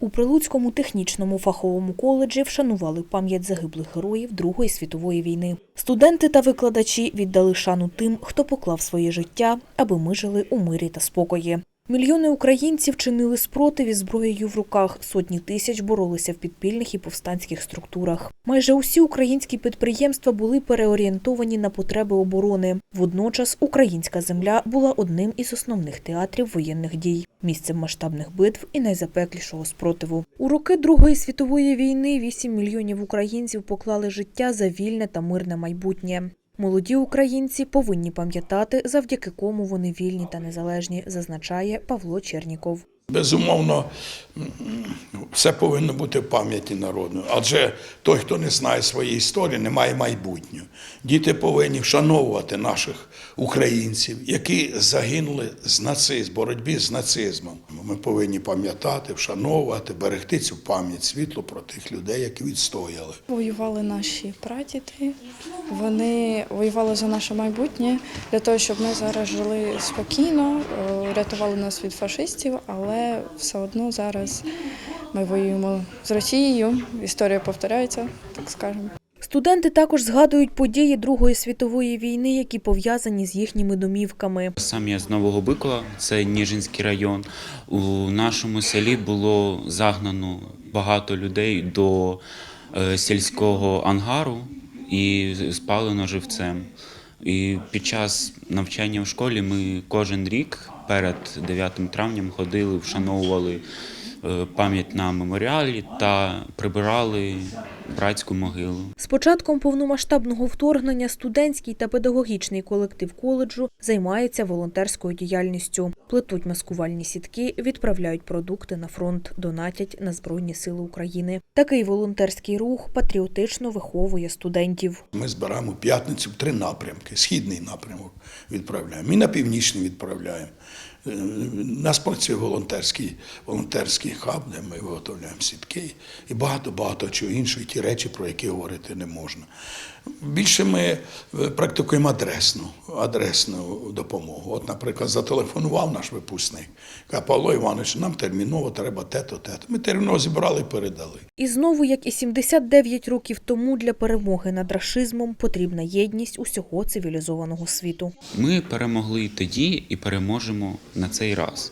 У Прилуцькому технічному фаховому коледжі вшанували пам'ять загиблих героїв Другої світової війни. Студенти та викладачі віддали шану тим, хто поклав своє життя, аби ми жили у мирі та спокої. Мільйони українців чинили спротив із зброєю в руках. Сотні тисяч боролися в підпільних і повстанських структурах. Майже усі українські підприємства були переорієнтовані на потреби оборони. Водночас українська земля була одним із основних театрів воєнних дій, місцем масштабних битв і найзапеклішого спротиву. У роки Другої світової війни 8 мільйонів українців поклали життя за вільне та мирне майбутнє. Молоді українці повинні пам'ятати, завдяки кому вони вільні та незалежні, зазначає Павло Черніков. Безумовно, все повинно бути в пам'яті народу. Адже той, хто не знає своєї історії, не має майбутнього. Діти повинні вшановувати наших українців, які загинули з нацизм, боротьбі з нацизмом. Ми повинні пам'ятати, вшановувати, берегти цю пам'ять світло про тих людей, які відстояли. Воювали наші прадіди, вони воювали за наше майбутнє для того, щоб ми зараз жили спокійно, е, рятували нас від фашистів, але все одно зараз ми воюємо з Росією. Історія повторяється, так скажемо. Студенти також згадують події Другої світової війни, які пов'язані з їхніми домівками. Сам я з Нового Бикова, це Ніжинський район. У нашому селі було загнано багато людей до е, сільського ангару і спалено живцем. І під час навчання в школі ми кожен рік перед 9 травням ходили, вшановували пам'ять на меморіалі та прибирали братську могилу. З початком повномасштабного вторгнення студентський та педагогічний колектив коледжу займається волонтерською діяльністю. Плетуть маскувальні сітки, відправляють продукти на фронт, донатять на Збройні Сили України. Такий волонтерський рух патріотично виховує студентів. Ми збираємо п'ятницю три напрямки. Східний напрямок відправляємо. І на північний відправляємо. Е, У нас працює волонтерський, волонтерський хаб, де ми виготовляємо сітки і багато-багато чого іншого, ті речі, про які говорити не можна. Більше ми е, практикуємо адресну, адресну допомогу. От, наприклад, зателефонував наш випускник, каже, Павло Іванович, нам терміново треба те-то, те-то. Ми терміново зібрали і передали. І знову, як і 79 років тому, для перемоги над рашизмом потрібна єдність усього цивілізованого світу. Ми перемогли тоді і переможемо на цей раз.